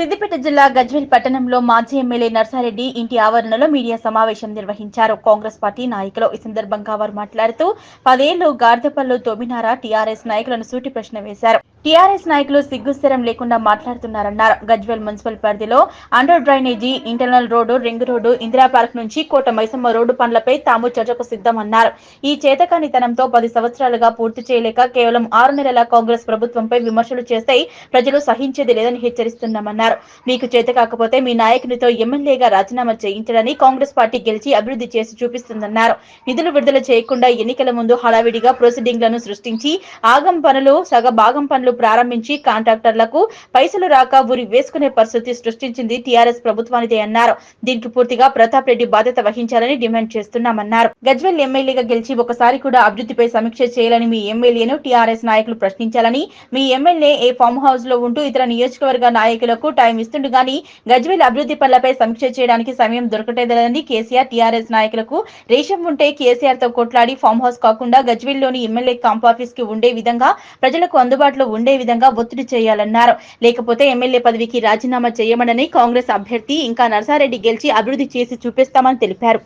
సిద్దిపేట జిల్లా గజ్వేల్ పట్టణంలో మాజీ ఎమ్మెల్యే నర్సారెడ్డి ఇంటి ఆవరణలో మీడియా సమావేశం నిర్వహించారు. కాంగ్రెస్ పార్టీ నాయకులు ఈ సందర్భంగా వారు మాట్లాడుతూ పదేళ్ళు గార్దపల్లు తొమ్మినారా టీఆర్ఎస్ నాయకులను సూటి ప్రశ్న వేశారు. టీఆర్ఎస్ నాయకులు సిగ్గుస్థిరం లేకుండా మాట్లాడుతున్నారన్నారు. గజ్వేల్ మున్సిపల్ పరిధిలో under drainage internal road ring road Indira park నుంచి కోట మైసమ్మ రోడ్డు పనులపై తాము చర్చకు సిద్ధమన్నారు. ఈ చేతకానితనంతో పది సంవత్సరాలుగా పూర్తి చేయలేక కేవలం ఆరు నెలల కాంగ్రెస్ ప్రభుత్వంపై విమర్శలు చేస్తే ప్రజలు సహించేది లేదని హెచ్చరిస్తున్నామన్నారు. మీకు చేత కాకపోతే మీ నాయకునితో ఎమ్మెల్యేగా రాజీనామా చేయించడని కాంగ్రెస్ పార్టీ గెలిచి అభివృద్ధి చేసి చూపిస్తుందన్నారు. నిధులు విడుదల చేయకుండా ఎన్నికల ముందు హడావిడిగా ప్రొసీడింగ్లను సృష్టించి ఆగం పనులు సగ భాగం పనులు ప్రారంభించి కాంట్రాక్టర్లకు పైసలు రాక ఊరి వేసుకునే పరిస్థితి సృష్టించింది టీఆర్ఎస్ ప్రభుత్వానిదే అన్నారు. దీనికి పూర్తిగా ప్రతాప్ రెడ్డి బాధ్యత వహించాలని డిమాండ్ చేస్తున్నామన్నారు. గజ్వెల్ ఎమ్మెల్యేగా గెలిచి ఒకసారి కూడా అభివృద్ధిపై సమీక్ష చేయాలని మీ ఎమ్మెల్యేను టీఆర్ఎస్ నాయకులు ప్రశ్నించాలని మీ ఎమ్మెల్యే ఏ ఫామ్ హౌస్లో ఉంటూ ఇతర నియోజకవర్గ నాయకులకు టైం ఇస్తుండు గాని గజ్వేల్ అభివృద్ధి పనులపై సమీక్ష చేయడానికి సమయం దొరకటలేదని కేసీఆర్ టీఆర్ఎస్ నాయకులకు రేషం ఉంటే కేసీఆర్తో కొట్లాడి ఫామ్ హౌస్ కాకుండా గజ్వేల్లోని ఎమ్మెల్యే క్యాంప్ ఆఫీస్కి ఉండే విధంగా ప్రజలకు అందుబాటులో ఉండే విధంగా ఒత్తిడి చేయాలన్నారు. లేకపోతే ఎమ్మెల్యే పదవికి రాజీనామా చేయమనని కాంగ్రెస్ అభ్యర్థి ఇంకా నర్సారెడ్డి గెలిచి అభివృద్ధి చేసి చూపిస్తామని తెలిపారు.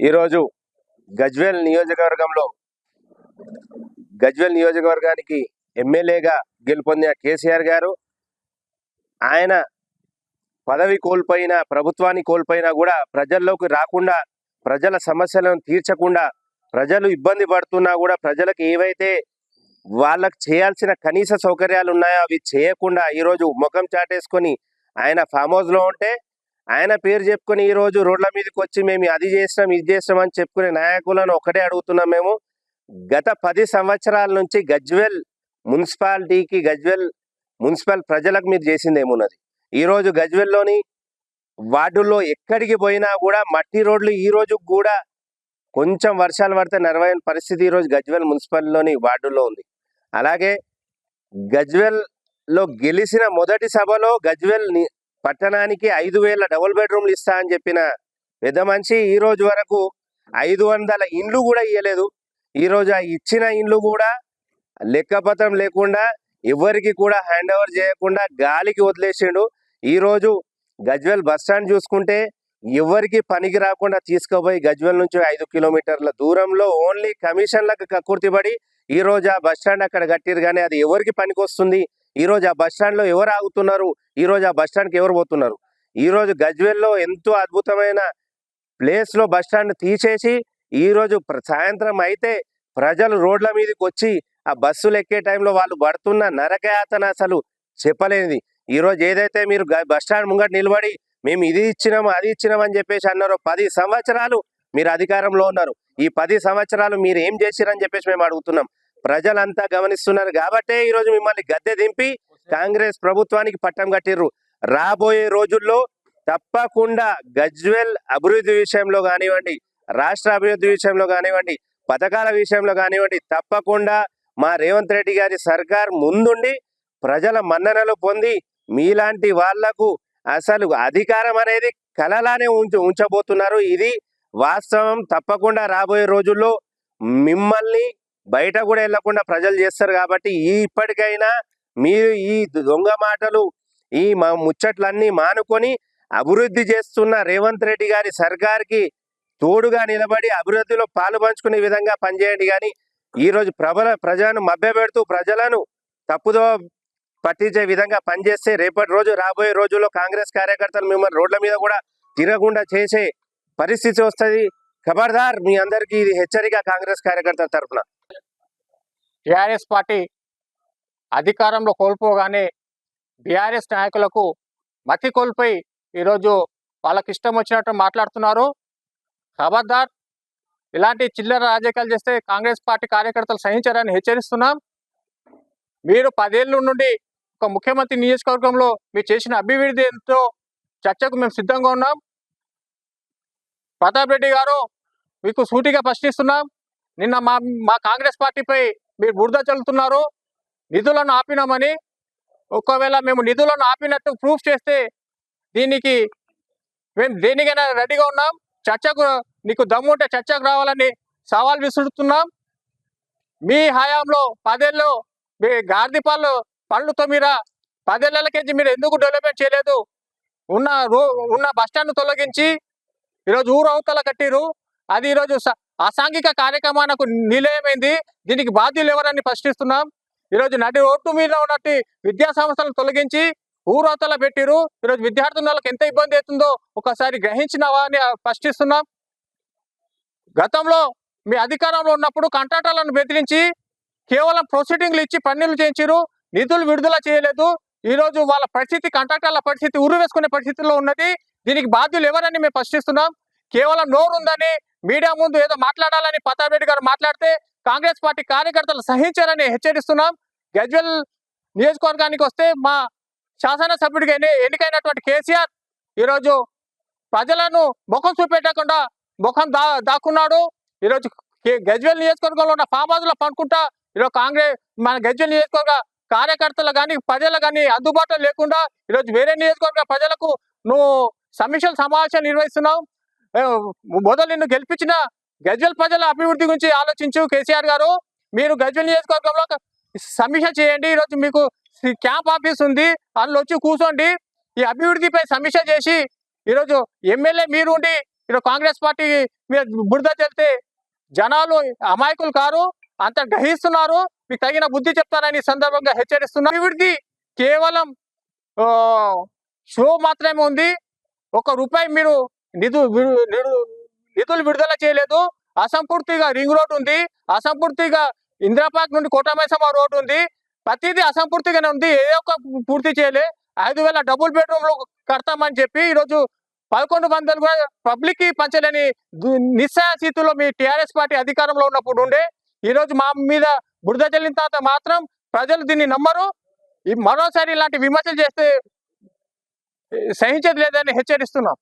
ఈరోజు గజ్వేల్ నియోజకవర్గంలో గజ్వేల్ నియోజకవర్గానికి ఎమ్మెల్యేగా గెలుపొందిన కేసీఆర్ గారు ఆయన పదవి కోల్పోయిన ప్రభుత్వాన్ని కోల్పోయినా కూడా ప్రజల్లోకి రాకుండా ప్రజల సమస్యలను తీర్చకుండా ప్రజలు ఇబ్బంది పడుతున్నా కూడా ప్రజలకు ఏవైతే వాళ్ళకు చేయాల్సిన కనీస సౌకర్యాలు ఉన్నాయో అవి చేయకుండా ఈరోజు ముఖం చాటేసుకొని ఆయన ఫామ్ హౌస్లో ఉంటే ఆయన పేరు చెప్పుకొని ఈరోజు రోడ్ల మీదకి వచ్చి మేము అది చేసినాం ఇది చేసినాం అని చెప్పుకునే నాయకులను ఒకటే అడుగుతున్నాం మేము. గత పది సంవత్సరాల నుంచి గజ్వెల్ మున్సిపాలిటీకి గజ్వెల్ మున్సిపల్ ప్రజలకు మీరు చేసింది ఏమున్నది? ఈరోజు గజ్వెల్లోని వార్డుల్లో ఎక్కడికి పోయినా కూడా మట్టి రోడ్లు ఈ రోజు కూడా కొంచెం వర్షాలు పడితే నెరవేరిన పరిస్థితి ఈ రోజు గజ్వెల్ మున్సిపల్లోని వార్డుల్లో ఉంది. అలాగే గజ్వెల్లో గెలిచిన మొదటి సభలో గజ్వెల్ పట్టణానికి ఐదు వేల డబుల్ బెడ్రూమ్లు ఇస్తా అని చెప్పిన పెద్ద మనిషి ఈ రోజు వరకు ఐదు వందల ఇండ్లు కూడా ఇవ్వలేదు ఈ రోజు ఆ ఇచ్చిన ఇండ్లు కూడా లెక్కపత్రం లేకుండా ఎవరికి కూడా హ్యాండ్ ఓవర్ చేయకుండా గాలికి వదిలేసిండు. ఈ రోజు గజ్వెల్ బస్ స్టాండ్ చూసుకుంటే ఎవరికి పనికి రాకుండా తీసుకుపోయి గజ్వెల్ నుంచి ఐదు కిలోమీటర్ల దూరంలో ఓన్లీ కమిషన్లకు కక్కుర్తిపడి ఈ రోజు ఆ బస్ స్టాండ్ అక్కడ కట్టిరు కానీ అది ఎవరికి పనికి వస్తుంది ఈ రోజు ఆ బస్ స్టాండ్లో ఎవరు ఆగుతున్నారు? ఈ రోజు ఆ బస్ స్టాండ్కి ఎవరు పోతున్నారు? ఈ రోజు గజ్వెల్లో ఎంతో అద్భుతమైన ప్లేస్లో బస్ స్టాండ్ తీసేసి ఈరోజు సాయంత్రం అయితే ప్రజలు రోడ్ల మీదకి వచ్చి ఆ బస్సులు ఎక్కే టైంలో వాళ్ళు పడుతున్న నరకయాతన అసలు చెప్పలేనిది. ఈరోజు ఏదైతే మీరు బస్ స్టాండ్ ముంగట నిలబడి మేము ఇది ఇచ్చినాము అది ఇచ్చినాం అని చెప్పేసి అన్నారు. పది సంవత్సరాలు మీరు అధికారంలో ఉన్నారు. ఈ పది సంవత్సరాలు మీరు ఏం చేసిరని చెప్పేసి మేము అడుగుతున్నాం. ప్రజలంతా గమనిస్తున్నారు కాబట్టే ఈరోజు మిమ్మల్ని గద్దె దింపి కాంగ్రెస్ ప్రభుత్వానికి పట్టం కట్టిర్రు. రాబోయే రోజుల్లో తప్పకుండా గజ్వెల్ అభివృద్ధి విషయంలో కానివ్వండి రాష్ట్ర అభివృద్ధి విషయంలో కానివ్వండి పథకాల విషయంలో కానివ్వండి తప్పకుండా మా రేవంత్ రెడ్డి గారి సర్కార్ ముందుండి ప్రజల మన్ననలు పొంది మీలాంటి వాళ్ళకు అసలు అధికారం అనేది కలలానే ఉంచు ఉంచబోతున్నారు. ఇది వాస్తవం. తప్పకుండా రాబోయే రోజుల్లో మిమ్మల్ని బయట కూడా వెళ్ళకుండా ప్రజలు చేస్తారు కాబట్టి ఈ ఇప్పటికైనా మీరు ఈ దొంగ మాటలు ఈ మా ముచ్చట్లన్నీ మానుకొని అభివృద్ధి చేస్తున్న రేవంత్ రెడ్డి గారి సర్కార్కి తోడుగా నిలబడి అభివృద్ధిలో పాలు పంచుకునే విధంగా పనిచేయండి కానీ ఈరోజు ప్రబల ప్రజలను మభ్యపెడుతూ ప్రజలను తప్పుదో పట్టించే విధంగా పనిచేస్తే రేపటి రోజు రాబోయే రోజుల్లో కాంగ్రెస్ కార్యకర్తలు మిమ్మల్ని రోడ్ల మీద కూడా తిరగకుండా చేసే పరిస్థితి వస్తుంది. ఖబర్దార్ మీ అందరికీ ఇది హెచ్చరిక కాంగ్రెస్ కార్యకర్తల తరఫున. టిఆర్ఎస్ పార్టీ అధికారంలో కోల్పోగానే బీఆర్ఎస్ నాయకులకు మతి కోల్పోయి ఈరోజు వాళ్ళకి ఇష్టం వచ్చినట్టు మాట్లాడుతున్నారు. ఖబర్దార్ ఇలాంటి చిల్లర రాజకీయాలు చేస్తే కాంగ్రెస్ పార్టీ కార్యకర్తలు సహించారని హెచ్చరిస్తున్నాం. మీరు పదేళ్ళ నుండి ఒక ముఖ్యమంత్రి నియోజకవర్గంలో మీరు చేసిన అభివృద్ధి ఎంతో చర్చకు మేము సిద్ధంగా ఉన్నాం. ప్రతాప్ రెడ్డి గారు మీకు సూటిగా ప్రశ్నిస్తున్నాం. నిన్న మా మా కాంగ్రెస్ పార్టీపై మీరు బురద చల్లుతున్నారు. నిధులను ఆపినామని. ఒకవేళ మేము నిధులను ఆపినట్టు ప్రూఫ్ చేస్తే దీనికి మేము దేనికైనా రెడీగా ఉన్నాం. చర్చకు నీకు దమ్ము ఉంటే చర్చకు రావాలని సవాల్ విసురుతున్నాం. మీ హయాంలో పదేళ్ళు మీ గార్దిపాలు పళ్ళు పళ్ళు తొమ్మిరా పదేళ్ళకేంచి మీరు ఎందుకు డెవలప్మెంట్ చేయలేదు? ఉన్న రో ఉన్న బస్ స్టాండ్ తొలగించి ఈరోజు ఊరు అవతల కట్టిరు అది ఈరోజు అసాంఘిక కార్యక్రమానికి నిలయమైంది. దీనికి బాధ్యులు ఎవరని ప్రశ్నిస్తున్నాం ఈరోజు నటి రోడ్డు మీద ఉన్నట్టు విద్యా సంస్థలను తొలగించి ఊరు అవతల పెట్టిరు ఈరోజు విద్యార్థులకు ఎంత ఇబ్బంది అవుతుందో ఒకసారి గ్రహించినవా అని ప్రశ్నిస్తున్నాం గతంలో మీ అధికారంలో ఉన్నప్పుడు కాంట్రాక్టర్లను బెదిరించి కేవలం ప్రొసీడింగ్లు ఇచ్చి పన్నులు చేయించారు నిధులు విడుదల చేయలేదు. ఈ రోజు వాళ్ళ పరిస్థితి కాంట్రాక్టర్ల పరిస్థితి ఉరి వేసుకునే పరిస్థితిలో ఉన్నది. దీనికి బాధ్యులు ఎవరని మేము ప్రశ్నిస్తున్నాం కేవలం నోరుందని మీడియా ముందు ఏదో మాట్లాడాలని పతారెడ్డి గారు మాట్లాడితే కాంగ్రెస్ పార్టీ కార్యకర్తలు సహించారని హెచ్చరిస్తున్నాం. గజ్వెల్ నియోజకవర్గానికి వస్తే మా శాసనసభ్యుడిగా ఎన్నికైనటువంటి కేసీఆర్ ఈరోజు ప్రజలను ముఖం చూపెట్టకుండా ముఖం దా దాక్కున్నాడు. ఈరోజు కే- గజ్వెల్ నియోజకవర్గంలో ఉన్న ఫామ్ హౌస్ పనుకుంటా ఈరోజు కాంగ్రెస్ మన గజ్వెల్ నియోజకవర్గ కార్యకర్తలు కానీ ప్రజలు కానీ అందుబాటులో లేకుండా ఈరోజు వేరే నియోజకవర్గ ప్రజలకు నువ్వు సమీక్షలు సమావేశాలు నిర్వహిస్తున్నావు. మొదలు నిన్ను గెలిపించిన గజ్వల్ ప్రజల అభివృద్ధి గురించి ఆలోచించు కేసీఆర్ గారు. మీరు గజ్వల్ నియోజకవర్గంలో సమీక్ష చేయండి. ఈరోజు మీకు క్యాంప్ ఆఫీస్ ఉంది. అందులో వచ్చి కూర్చోండి. ఈ అభివృద్ధిపై సమీక్ష చేసి ఈరోజు ఎమ్మెల్యే మీరు ఉండి ఈరోజు కాంగ్రెస్ పార్టీ మీద బురద చెల్తే జనాలు అమాయకులు కారు. అంత గ్రహిస్తున్నారు. మీకు తగిన బుద్ధి చెప్తారని సందర్భంగా హెచ్చరిస్తున్నా. అభివృద్ధి కేవలం షో మాత్రమే ఉంది. ఒక రూపాయి మీరు నిధు నిధులు విడుదల చేయలేదు. అసంపూర్తిగా రింగ్ రోడ్ ఉంది. అసంపూర్తిగా ఇందిరాపార్క్ నుండి కోటమైసమ్మ రోడ్ ఉంది. ప్రతిదీ అసంపూర్తిగానే ఉంది. ఏ ఒక్క పూర్తి చేయలే. ఐదు వేల డబుల్ బెడ్రూమ్లు కడతామని చెప్పి ఈరోజు పదకొండు వందలు కూడా పబ్లిక్కి పంచలేని నిస్సాయ స్థితిలో మీ టీఆర్ఎస్ పార్టీ అధికారంలో ఉన్నప్పుడు ఉండే. ఈ రోజు మా మీద బురద చల్లిన తర్వాత మాత్రం ప్రజలు దీన్ని నమ్మరు. ఈ మరోసారి ఇలాంటి విమర్శలు చేస్తే సహించదు సహించేది లేదని హెచ్చరిస్తున్నాం.